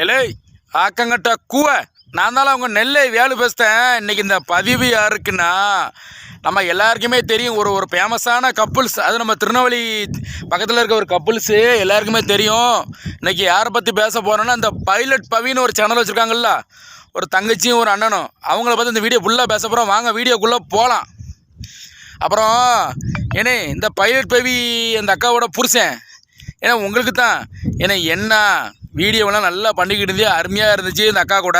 எலே ஆக்கங்கட்ட கூவ. நான் தான் அவங்க நெல்லை வேலு பேசுகிறேன் இன்றைக்கி இந்த பதிவு யாருக்குன்னா நம்ம எல்லாருக்குமே தெரியும். ஒரு ஒரு ஃபேமஸான கப்புள்ஸ் அது நம்ம திருநெல்வேலி பக்கத்தில் இருக்க ஒரு கப்புள்ஸு எல்லாருக்குமே தெரியும். இன்றைக்கி யாரை பற்றி பேச போகிறோன்னா இந்த பைலட் பவின்னு ஒரு சேனல் வச்சுருக்காங்கல்ல ஒரு தங்கச்சியும் ஒரு அண்ணனும். அவங்கள பற்றி இந்த வீடியோ ஃபுல்லாக பேச போகிறோம் வாங்க வீடியோக்குள்ளே போகலாம் அப்புறம் ஏனே இந்த பைலட் பவி அந்த அக்காவோட புருஷன். ஏன்னா உங்களுக்கு தான் ஏன்னா என்ன வீடியோவெல்லாம் நல்லா பண்ணிக்கிட்டு இருந்தே அருமையாக இருந்துச்சு இந்த அக்கா கூட.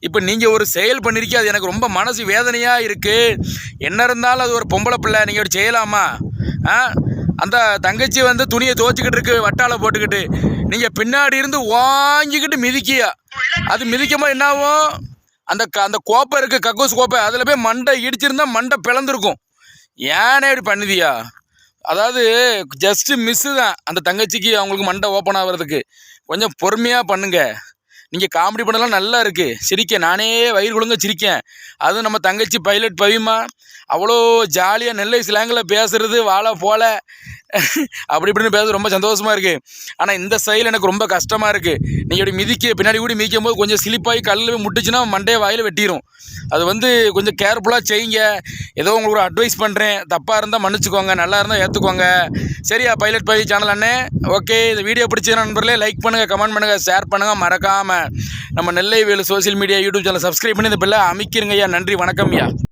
இப்போ நீங்கள் ஒரு செயல் பண்ணியிருக்கீங்க அது எனக்கு ரொம்ப மனசு வேதனையாக இருக்குது என்ன இருந்தாலும் அது ஒரு பொம்பளை பிள்ளை. நீங்கள் ஒரு செய்யலாமா ஆ? அந்த தங்கச்சி வந்து துணியை துவச்சிக்கிட்டு இருக்கு வட்டால போட்டுக்கிட்டு. நீங்கள் பின்னாடி இருந்து வாங்கிக்கிட்டு மிதிக்கியா? அது மிதிக்கும் என்னாகும்? அந்த க அந்த கோப்பை இருக்குது கக்கூஸ் கோப்பை. அதில் போய் மண்டை இடிச்சிருந்தா மண்டை பிளந்துருக்கும். ஏனே இப்படி பண்ணுதியா? அதாவது ஜஸ்ட்டு மிஸ்ஸு தான். அந்த தங்கச்சிக்கு அவங்களுக்கு மண்டை ஓப்பன் ஆகிறதுக்கு. கொஞ்சம் பொறுமையாக பண்ணுங்கள் நீங்கள் காமெடி பண்ணலாம் நல்லா இருக்குது சிரிக்க நானே வயிறு குழுங்க சிரிக்கேன். அதுவும் நம்ம தங்கச்சி பைலட் பவிமா. அவ்வளோ ஜாலியாக நெல்லை ஸ்லாங்கில் பேசுகிறது வாழ போல. அப்படி இப்படின்னு பேச ரொம்ப சந்தோஷமாக இருக்குது ஆனால் இந்த செயல் எனக்கு ரொம்ப கஷ்டமாக இருக்குது நீங்கள் இப்படி மிதிக்க பின்னாடி கூட மிதிக்கும் போது கொஞ்சம் சிலிப்பாகி கல்லில் முட்டுச்சுன்னா மண்டையை வாயில் வெட்டிடும் அது வந்து கொஞ்சம் கேர்ஃபுல்லாக செய்யுங்க. ஏதோ உங்களுக்கு ஒரு அட்வைஸ் பண்ணுறேன் தப்பாக இருந்தால் மன்னிச்சுக்கோங்க. நல்லா இருந்தால் ஏற்றுக்கோங்க சரியா பைலட் பை சேனல் அண்ணே. ஓகே இந்த வீடியோ பிடிச்ச நண்பர்களே லைக் பண்ணுங்கள் கமெண்ட் பண்ணுங்கள் ஷேர் பண்ணுங்கள் மறக்காமல் நம்ம Nellai Velu social media YouTube channel subscribe பண்ணி இந்த பிள்ளை அமைக்கிறங்க ஐயா நன்றி வணக்கம் ஐயா.